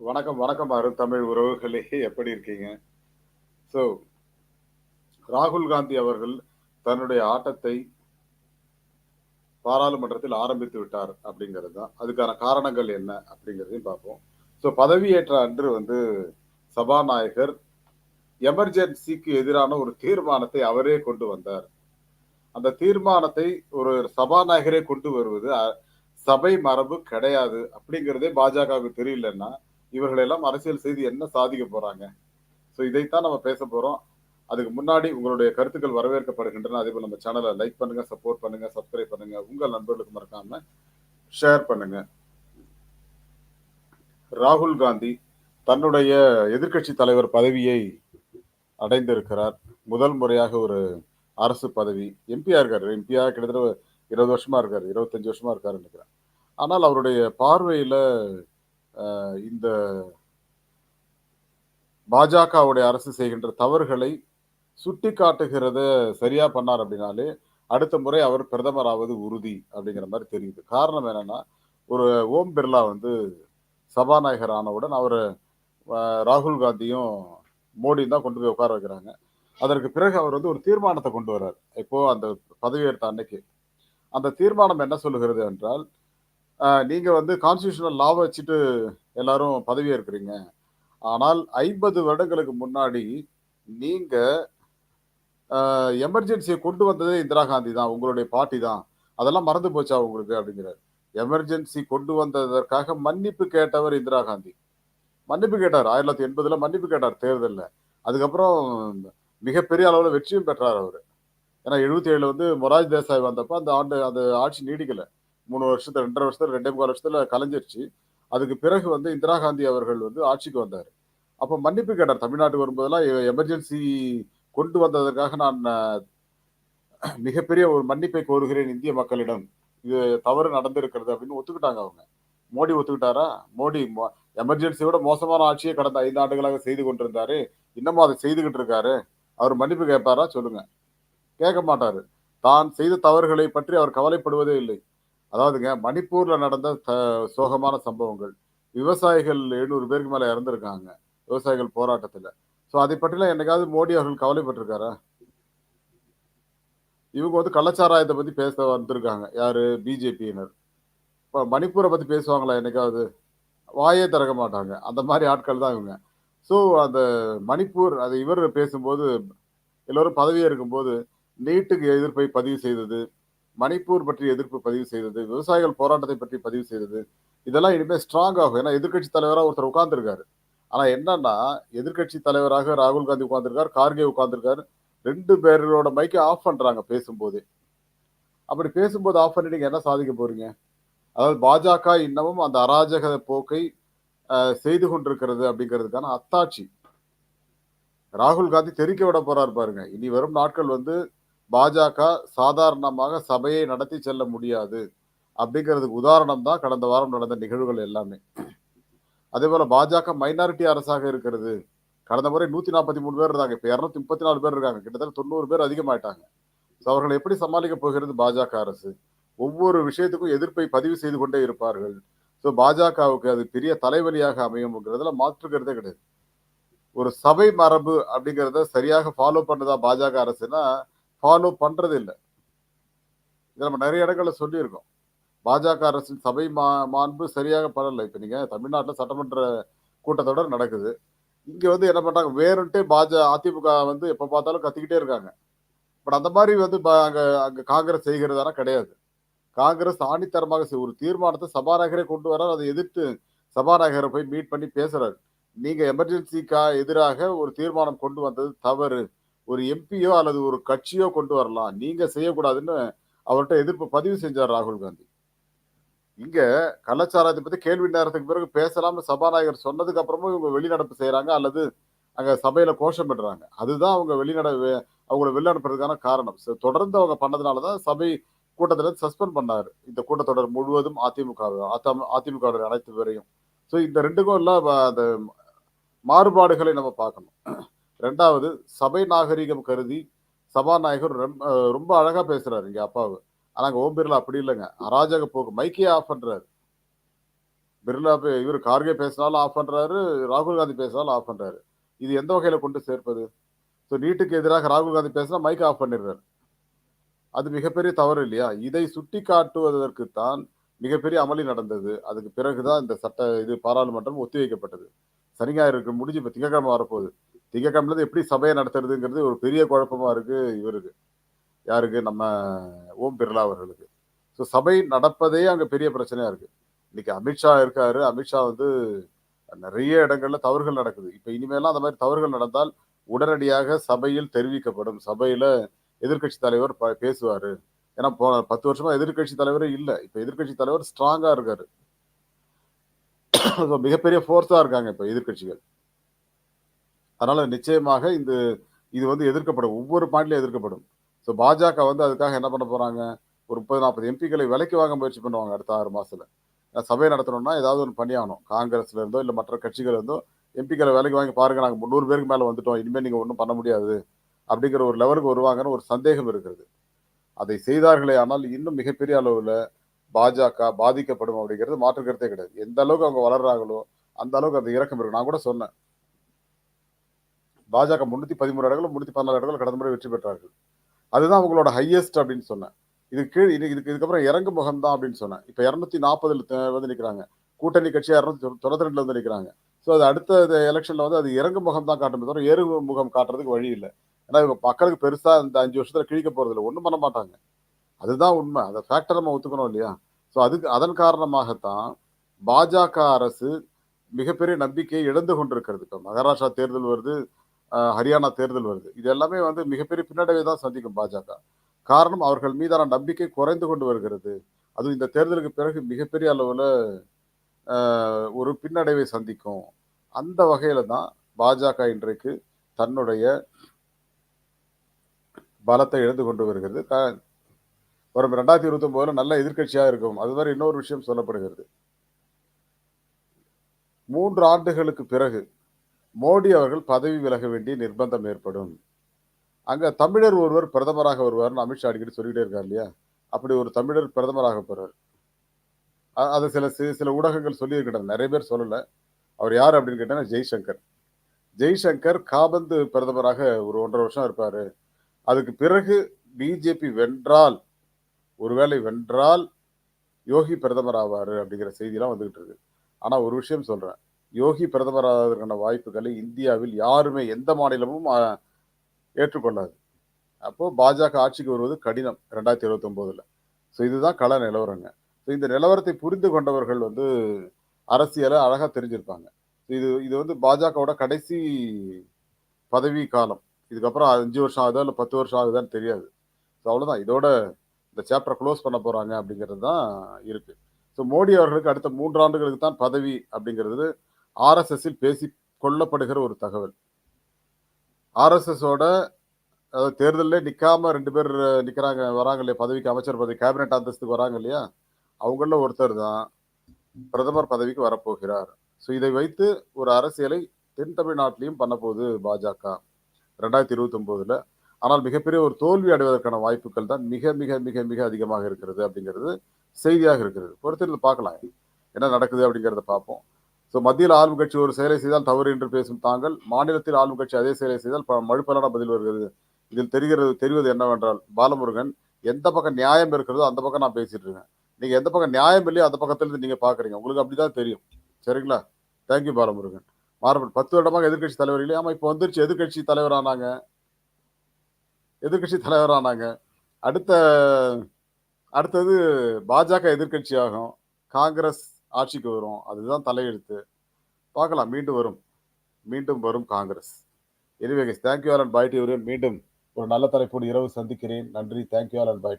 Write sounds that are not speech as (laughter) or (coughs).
வணக்கம் வணக்கம் அருண் தமிழ் உறவுகளே. எப்படி இருக்கீங்க? ஸோ ராகுல் காந்தி அவர்கள் தன்னுடைய ஆட்டத்தை பாராளுமன்றத்தில் ஆரம்பித்து விட்டார் அப்படிங்கிறது தான். அதுக்கான காரணங்கள் என்ன அப்படிங்கிறதையும் பார்ப்போம். ஸோ பதவியேற்ற அன்று வந்து சபாநாயகர் எமர்ஜென்சிக்கு எதிரான ஒரு தீர்மானத்தை அவரே கொண்டு வந்தார். அந்த தீர்மானத்தை ஒரு சபாநாயகரே கொண்டு வருவது சபை மரபு கிடையாது அப்படிங்கிறதே பாஜகவுக்கு தெரியலன்னா இவர்கள் எல்லாம் அரசியல் செய்து என்ன சாதிக்க போறாங்க? ஸோ இதைத்தான் நம்ம பேச போறோம். அதுக்கு முன்னாடி உங்களுடைய கருத்துக்கள் வரவேற்கப்படுகின்றன. அதே போல் நம்ம சேனலை லைக் பண்ணுங்க சப்போர்ட் பண்ணுங்க சப்ஸ்கிரைப் பண்ணுங்க உங்கள் நண்பர்களுக்கு மறக்காம ஷேர் பண்ணுங்க. ராகுல் காந்தி தன்னுடைய எதிர்க்கட்சி தலைவர் பதவியை அடைந்திருக்கிறார். முதல் முறையாக ஒரு அரசு பதவி. எம்பியா இருக்காரு. எம்பியா கிட்டத்தட்ட இருபது வருஷமா இருக்காரு. இருபத்தஞ்சு வருஷமா இருக்காருன்னு நினைக்கிறேன். ஆனால் அவருடைய பார்வையில இந்த பாஜகவுடைய அரசு செய்கின்ற தவறுகளை சுட்டி காட்டுகிறத சரியா பண்ணார் அப்படின்னாலே அடுத்த முறை அவர் பிரதமராவது உறுதி அப்படிங்கிற மாதிரி தெரியுது. காரணம் என்னன்னா ஒரு ஓம் பிர்லா வந்து சபாநாயகர் ஆனவுடன் அவர் ராகுல் காந்தியும் மோடியும் தான் கொண்டு போய் உட்கார வைக்கிறாங்க. அதற்கு பிறகு அவர் வந்து ஒரு தீர்மானத்தை கொண்டு வர்றார். இப்போ அந்த பதவியேற்ற அன்னைக்கு. அந்த தீர்மானம் என்ன சொல்லுகிறது என்றால் நீங்கள் நீங்க வந்து கான்ஸ்டியூஷனல் லாவை வச்சுட்டு எல்லாரும் பதவியேற்கிறீங்க. ஆனால் ஐம்பது வருடங்களுக்கு முன்னாடி நீங்க எமர்ஜென்சியை கொண்டு வந்ததே இந்திரா காந்தி தான் உங்களுடைய பார்ட்டி தான். அதெல்லாம் மறந்து போச்சா உங்களுக்கு அப்படிங்கிறார். எமர்ஜென்சி கொண்டு வந்ததற்காக மன்னிப்பு கேட்டவர் இந்திரா காந்தி. மன்னிப்பு கேட்டார். ஆயிரத்தி தொள்ளாயிரத்தி எண்பதுல மன்னிப்பு கேட்டார் தேர்தலில். அதுக்கப்புறம் மிகப்பெரிய அளவில் வெற்றியும் பெற்றார் அவர். ஏன்னா எழுபத்தி ஏழுல வந்து மொராஜ் தேசாய் வந்தப்போ அந்த ஆண்டு அந்த ஆட்சி நீடிக்கலை. மூணு வருஷத்துல ரெண்டரை வருஷத்துல ரெண்டே முக்கால் வருஷத்துல கலைஞ்சிருச்சு. அதுக்கு பிறகு வந்து இந்திரா காந்தி அவர்கள் வந்து ஆட்சிக்கு வந்தார். அப்போ மன்னிப்பு கேட்டார். தமிழ்நாட்டுக்கு வரும்போதெல்லாம் எமர்ஜென்சி கொண்டு வந்ததற்காக நான் மிகப்பெரிய ஒரு மன்னிப்பை கோருகிறேன் இந்திய மக்களிடம். இது தவறு நடந்திருக்கிறது அப்படின்னு ஒத்துக்கிட்டாங்க அவங்க. மோடி ஒத்துக்கிட்டாரா? மோடி எமர்ஜென்சியோட மோசமான ஆட்சியை கடந்த ஐந்து ஆண்டுகளாக செய்து கொண்டிருந்தாரு. இன்னமும் அதை செய்துகிட்டு இருக்காரு. அவர் மன்னிப்பு கேட்பாரா? சொல்லுங்க. கேட்க மாட்டாரு. தான் செய்த தவறுகளை பற்றி அவர் கவலைப்படுவதே இல்லை. அதாவதுங்க மணிப்பூர்ல நடந்த த- சோகமான சம்பவங்கள். விவசாயிகள் எழுநூறு பேருக்கு மேல இறந்துருக்காங்க விவசாயிகள் போராட்டத்துல. ஸோ அதை பற்றிலாம் என்னைக்காவது மோடி அவர்கள் கவலைப்பட்டிருக்காரா? இவங்க வந்து கள்ளச்சாராயத்தை பத்தி பேச வந்திருக்காங்க. யாரு? பிஜேபியினர். இப்போ மணிப்பூரை பத்தி பேசுவாங்களா என்னைக்காவது? வாயே திறக்க மாட்டாங்க. அந்த மாதிரி ஆட்கள் தான் இவங்க. ஸோ அந்த மணிப்பூர் அது இவர் பேசும்போது எல்லோரும் பதவியே இருக்கும்போது நீட்டுக்கு எதிர்ப்பை பதிவு செய்தது மணிப்பூர் பற்றி எதிர்ப்பு பதிவு செய்தது விவசாயிகள் போராட்டத்தை பற்றி பதிவு செய்தது இதெல்லாம் இனிமேல் ஸ்ட்ராங் ஆகும். ஏன்னா எதிர்க்கட்சி தலைவராக ஒருத்தர் உட்கார்ந்துருக்காரு. ஆனா என்னன்னா எதிர்க்கட்சி தலைவராக ராகுல் காந்தி உட்கார்ந்துருக்கார் கார்கே உட்கார்ந்திருக்காரு. ரெண்டு பேர்களோட மைக்கை ஆஃப் பண்றாங்க பேசும்போது. அப்படி பேசும்போது ஆஃப் பண்ணி என்ன சாதிக்க போறீங்க? அதாவது பாஜக இன்னமும் அந்த அராஜக போக்கை செய்து கொண்டிருக்கிறது அப்படிங்கிறதுக்கான அத்தாட்சி. ராகுல் காந்தி தெரிக்க விட போறாரு பாருங்க. இனி வரும் நாட்கள் வந்து பாஜக சாதாரணமாக சபையை நடத்தி செல்ல முடியாது. அப்படிங்கிறதுக்கு உதாரணம் தான் கடந்த வாரம் நடந்த நிகழ்வுகள் எல்லாமே. அதே போல பாஜக மைனாரிட்டி அரசாக இருக்கிறது. கடந்த முறை நூத்தி நாற்பத்தி மூணு பேர் இருந்தாங்க. இப்போ இரநூத்தி முப்பத்தி நாலு பேர் இருக்காங்க. கிட்டத்தட்ட தொண்ணூறு பேர் அதிகமாயிட்டாங்க. ஸோ அவர்களை எப்படி சமாளிக்க போகிறது பாஜக அரசு? ஒவ்வொரு விஷயத்துக்கும் எதிர்ப்பை பதிவு செய்து கொண்டே இருப்பார்கள். ஸோ பாஜகவுக்கு அது பெரிய தலைவலியாக அமையும்ங்கிறதுல மாற்றுக்கிறதே கிடையாது. ஒரு சபை மரபு அப்படிங்கிறத சரியாக ஃபாலோ பண்ணுதா பாஜக அரசுனா ஃபாலோ பண்றது இல்லை. இதை நம்ம நிறைய இடங்கள்ல சொல்லியிருக்கோம். பாஜக அரசின் சபை மா மாண்பு சரியாக படலை. இப்போ நீங்கள் தமிழ்நாட்டில் சட்டமன்ற கூட்டத்தொடர் நடக்குது. இங்கே வந்து என்ன பண்ணுறாங்க வேறுன்ட்டு பாஜ அதிமுக வந்து எப்போ பார்த்தாலும் கத்திக்கிட்டே இருக்காங்க. பட் அந்த மாதிரி வந்து ப- அங்கே காங்கிரஸ் செய்கிறதானா கிடையாது. காங்கிரஸ் ஆணித்தரமாக செய்- ஒரு தீர்மானத்தை சபாநாயகரே கொண்டு வரார். அதை எதிர்த்து சபாநாயகரை போய் மீட் பண்ணி பேசுறாரு. நீங்க எமர்ஜென்சிக்கா எதிராக ஒரு தீர்மானம் கொண்டு வந்தது தவறு. ஒரு எம்பியோ அல்லது ஒரு கட்சியோ கொண்டு வரலாம். நீங்க செய்யக்கூடாதுன்னு அவர்கிட்ட எதிர்ப்பு பதிவு செஞ்சார் ராகுல் காந்தி. இங்க கலாச்சாரத்தை பத்தி கேள்வி நேரத்துக்கு பிறகு பேசலாம்னு சபாநாயகர் சொன்னதுக்கு அப்புறமும் இவங்க வெளிநடப்பு செய்யறாங்க அல்லது அங்க சபையில கோஷம் பண்றாங்க அதுதான் அவங்க வெளிநட வே- அவங்கள வெளிநடப்புறதுக்கான காரணம். தொடர்ந்து அவங்க பண்ணதுனாலதான் சபை கூட்டத்துல சஸ்பெண்ட் பண்ணாரு. இந்த கூட்டத்தொடர் முழுவதும் அதிமுக அதிமுக அனைத்து பேரையும். ஸோ இந்த ரெண்டுக்கும் எல்லாம் அந்த மாறுபாடுகளை நம்ம பார்க்கணும். ரெண்டாவது சபை நாகரிகம் கருதி சபாநாயகர் ரொம்ப அழகாக பேசுகிறார் அழகா பேசுறாரு இங்க அப்பாவு. ஆனா ஓம் பிர்லா அப்படி இல்லைங்க. அராஜக போக்கு மைக்கே ஆஃப் பண்றாரு. பிர்லா இவர் கார்கே பேசினாலும் ஆஃப் பண்றாரு ராகுல் காந்தி பேசினாலும் ஆஃப் பண்றாரு. இது எந்த வகையில கொண்டு சேர்ப்பது? ஸோ நீட்டுக்கு எதிராக ராகுல் காந்தி பேசினா மைக் ஆஃப் பண்ணிடுறாரு. அது மிகப்பெரிய தவறு இல்லையா? இதை சுட்டி காட்டுவதற்குத்தான் மிகப்பெரிய அமளி நடந்தது. அதுக்கு பிறகுதான் இந்த சட்ட இது பாராளுமன்றம் ஒத்திவைக்கப்பட்டது. சனி ஞாயிறு முடிஞ்சு இப்போ திங்கக்கிழமை வரப்போகுது. திங்கக்கிழமையில எப்படி சபையை நடத்துறதுங்கிறது ஒரு பெரிய குழப்பமா இருக்கு இவருக்கு. யாருக்கு? நம்ம ஓம் பிர்லா அவர்களுக்கு. ஸோ சபை நடப்பதே அங்கே பெரிய பிரச்சனையா இருக்கு. இன்னைக்கு அமித்ஷா இருக்காரு. அமித்ஷா வந்து நிறைய இடங்கள்ல தவறுகள் நடக்குது. இப்போ இனிமேலாம் அந்த மாதிரி தவறுகள் நடந்தால் உடனடியாக சபையில் தெரிவிக்கப்படும். சபையில எதிர்க்கட்சி தலைவர் ப- ஏன்னா போன பத்து வருஷமா எதிர்க்கட்சி தலைவரே இல்லை. இப்போ எதிர்க்கட்சி தலைவர் ஸ்ட்ராங்கா இருக்காரு. (coughs) மிகப்பெரிய ஃபோர்ஸா இருக்காங்க இப்போ எதிர்க்கட்சிகள். அதனால நிச்சயமாக இந்த இது வந்து எதிர்க்கப்படும். ஒவ்வொரு பாயிண்ட்லையும் எதிர்க்கப்படும். ஸோ பாஜக வந்து அதுக்காக என்ன பண்ண போறாங்க? ஒரு முப்பது நாற்பது எம்பிக்களை விலைக்கு வாங்க முயற்சி பண்ணுவாங்க அடுத்த ஆறு மாசத்துல. சபை நடத்தணும்னா ஏதாவது ஒன்று பண்ணியாகணும் காங்கிரஸ்ல இருந்தோ இல்லை மற்ற கட்சிகள் இருந்தோ எம்பிக்களை விலைக்கு வாங்கி பாருங்க நாங்கள் முந்நூறு பேருக்கு மேலே வந்துட்டோம். இனிமேல் நீங்கள் ஒன்றும் பண்ண முடியாது. அப்படிங்கிற ஒரு லெவலுக்கு வருவாங்கன்னு ஒரு சந்தேகம் இருக்கிறது. அதை செய்தார்களே ஆனால் இன்னும் மிகப்பெரிய அளவில் பாஜக பாதிக்கப்படும் அப்படிங்கிறது மாற்று கருத்தே கிடையாது. எந்த அளவுக்கு அவங்க வளர்றாங்களோ அந்த அளவுக்கு அந்த இறக்கம் இருக்கு. நான் கூட சொன்னேன். பாஜக முன்னூத்தி பதிமூணு இடங்களும் முன்னூத்தி பதினாலு இடங்களும் கடந்த முறை வெற்றி பெற்றார்கள். அதுதான் அவங்களோட ஹையஸ்ட் அப்படின்னு சொன்னேன். இது கீழ் இது இதுக்கு இதுக்கப்புறம் இறங்கு முகம் தான் அப்படின்னு சொன்னேன். இப்போ இரநூத்தி நாற்பதுல வந்து நிற்கிறாங்க கூட்டணி கட்சி இரநூத்தி தொண்ணூத்தி ரெண்டுல வந்து நிற்கிறாங்க ஸோ அது அடுத்த எலெக்ஷன்ல வந்து அது இறங்கு முகம் தான் காட்டுமே தவிர ஏறு முகம் காட்டுறதுக்கு வழி இல்லை. ஏன்னா இவங்க மக்களுக்கு பெருசா இந்த அஞ்சு வருஷத்துல கிழிக்க போறது இல்லை. ஒன்றும் பண்ண மாட்டாங்க. அதுதான் உண்மை. அதை ஃபேக்டர் நம்ம ஒத்துக்கணும் இல்லையா? ஸோ அதுக்கு அதன் காரணமாகத்தான் பாஜக அரசு மிகப்பெரிய நம்பிக்கையை இழந்து கொண்டிருக்கிறது. இப்போ மகாராஷ்டிரா தேர்தல் வருது. ஹரியானா தேர்தல் வருது. இது எல்லாமே வந்து மிகப்பெரிய பின்னடைவை தான் சந்திக்கும் பாஜக. காரணம் அவர்கள் மீதான நம்பிக்கை குறைந்து கொண்டு வருகிறது. அதுவும் இந்த தேர்தலுக்கு பிறகு மிகப்பெரிய அளவில் ஒரு பின்னடைவை சந்திக்கும். அந்த வகையில் தான் பாஜக இன்றைக்கு தன்னுடைய பலத்தை இழந்து கொண்டு வருகிறது. த வரும் ரெண்டாயிரத்தி இருபத்தி ஒன்பதுல நல்ல எதிர்கட்சியாக இருக்கும். அது மாதிரி இன்னொரு விஷயம் சொல்லப்படுகிறது. மூன்று ஆண்டுகளுக்கு பிறகு மோடி அவர்கள் பதவி விலக வேண்டிய நிர்பந்தம் ஏற்படும். அங்கே தமிழர் ஒருவர் பிரதமராக வருவார்னு அமித்ஷா அடிக்கடி சொல்லிக்கிட்டே இருக்கார் இல்லையா? அப்படி ஒரு தமிழர் பிரதமராக போகிறார் அது சில சில ஊடகங்கள் சொல்லியிருக்கின்றன. நிறைய பேர் சொல்லலை. அவர் யார் அப்படின்னு கேட்டாங்கன்னா ஜெய்சங்கர். ஜெய்சங்கர் காபந்து பிரதமராக ஒரு ஒன்றரை வருஷம் இருப்பார். அதுக்கு பிறகு பிஜேபி வென்றால் ஒருவேளை வென்றால் யோகி பிரதமர் ஆவார் அப்படிங்கிற செய்திலாம் வந்துகிட்டு இருக்கு. ஆனால் ஒரு விஷயம் சொல்கிறேன் யோகி பிரதமராவதற்கான வாய்ப்புகளை இந்தியாவில் யாருமே எந்த மாநிலமும் ஏற்றுக்கொள்ளாது. அப்போது பாஜக ஆட்சிக்கு வருவது கடினம் ரெண்டாயிரத்தி இருபத்தொம்போதில். ஸோ இதுதான் கள நிலவரங்க. ஸோ இந்த நிலவரத்தை புரிந்து கொண்டவர்கள் வந்து அரசியலை அழகாக தெரிஞ்சிருப்பாங்க. இது இது வந்து பாஜகவோட கடைசி பதவி காலம். இதுக்கப்புறம் அஞ்சு வருஷம் ஆகுதா இல்லை பத்து வருஷம் ஆகுதான்னு தெரியாது. ஸோ அவ்வளோதான் இதோட இந்த சாப்டரை க்ளோஸ் பண்ண போகிறாங்க அப்படிங்கிறது தான் இருக்குது ஸோ மோடி அவர்களுக்கு அடுத்த மூன்று ஆண்டுகளுக்கு தான் பதவி அப்படிங்கிறது ஆர்எஸ்எஸ்ஸில் பேசி கொள்ளப்படுகிற ஒரு தகவல். ஆர்எஸ்எஸோட அதாவது தேர்தலில் நிற்காம ரெண்டு பேர் நிற்கிறாங்க வராங்க இல்லையா? பதவிக்கு அமைச்சர் பதவி கேபினெட் அந்தஸ்துக்கு வராங்க இல்லையா? அவங்கள ஒருத்தர் தான் பிரதமர் பதவிக்கு வரப்போகிறார். ஸோ இதை வைத்து ஒரு அரசியலை தென் தமிழ்நாட்டிலையும் பண்ண போகுது பாஜக ரெண்டாயிரத்தி இருபத்தி ஒன்பதுல ஆனால் மிகப்பெரிய ஒரு தோல்வி அடைவதற்கான வாய்ப்புகள் தான் மிக மிக மிக மிக அதிகமாக இருக்கிறது அப்படிங்கிறது செய்தியாக இருக்கிறது. பொறுத்திருந்து பார்க்கலாம். என்ன நடக்குது அப்படிங்கிறத பார்ப்போம். ஸோ மத்தியில் ஆளும் கட்சி ஒரு செயலை செய்தால் தவறு என்று பேசும் தாங்கள் மாநிலத்தில் ஆளும் கட்சி அதே செயலை செய்தால் மழுப்பலான பதில் வருகிறது. இதில் தெரிகிறது தெரிவது என்னவென்றால் பாலமுருகன் எந்த பக்கம் நியாயம் இருக்கிறதோ அந்த பக்கம் நான் பேசிட்டு இருக்கேன். நீங்கள் எந்த பக்கம் நியாயம் இல்லையோ அந்த பக்கத்துலேருந்து இருந்து பார்க்குறீங்க உங்களுக்கு உங்களுக்கு அப்படிதான் தெரியும். சரிங்களா? Thank you Balamurugan. மாறுபட்டு பத்து வருடமாக எதிர்க்கட்சி தலைவர் இல்லையா. ஆமாம் இப்போ வந்துருச்சு. எதிர்க்கட்சி தலைவரானாங்க. எதிர்க்கட்சி தலைவரானாங்க. அடுத்த அடுத்தது பாஜக எதிர்க்கட்சி ஆகும். காங்கிரஸ் ஆட்சிக்கு வரும். அதுதான் தலையெழுத்து. பார்க்கலாம். மீண்டும் வரும். மீண்டும் வரும் Congress. Anyway thank you all and bye to மீண்டும் ஒரு நல்ல தலைப்போடு இரவு சந்திக்கிறேன். நன்றி. Thank you all and bye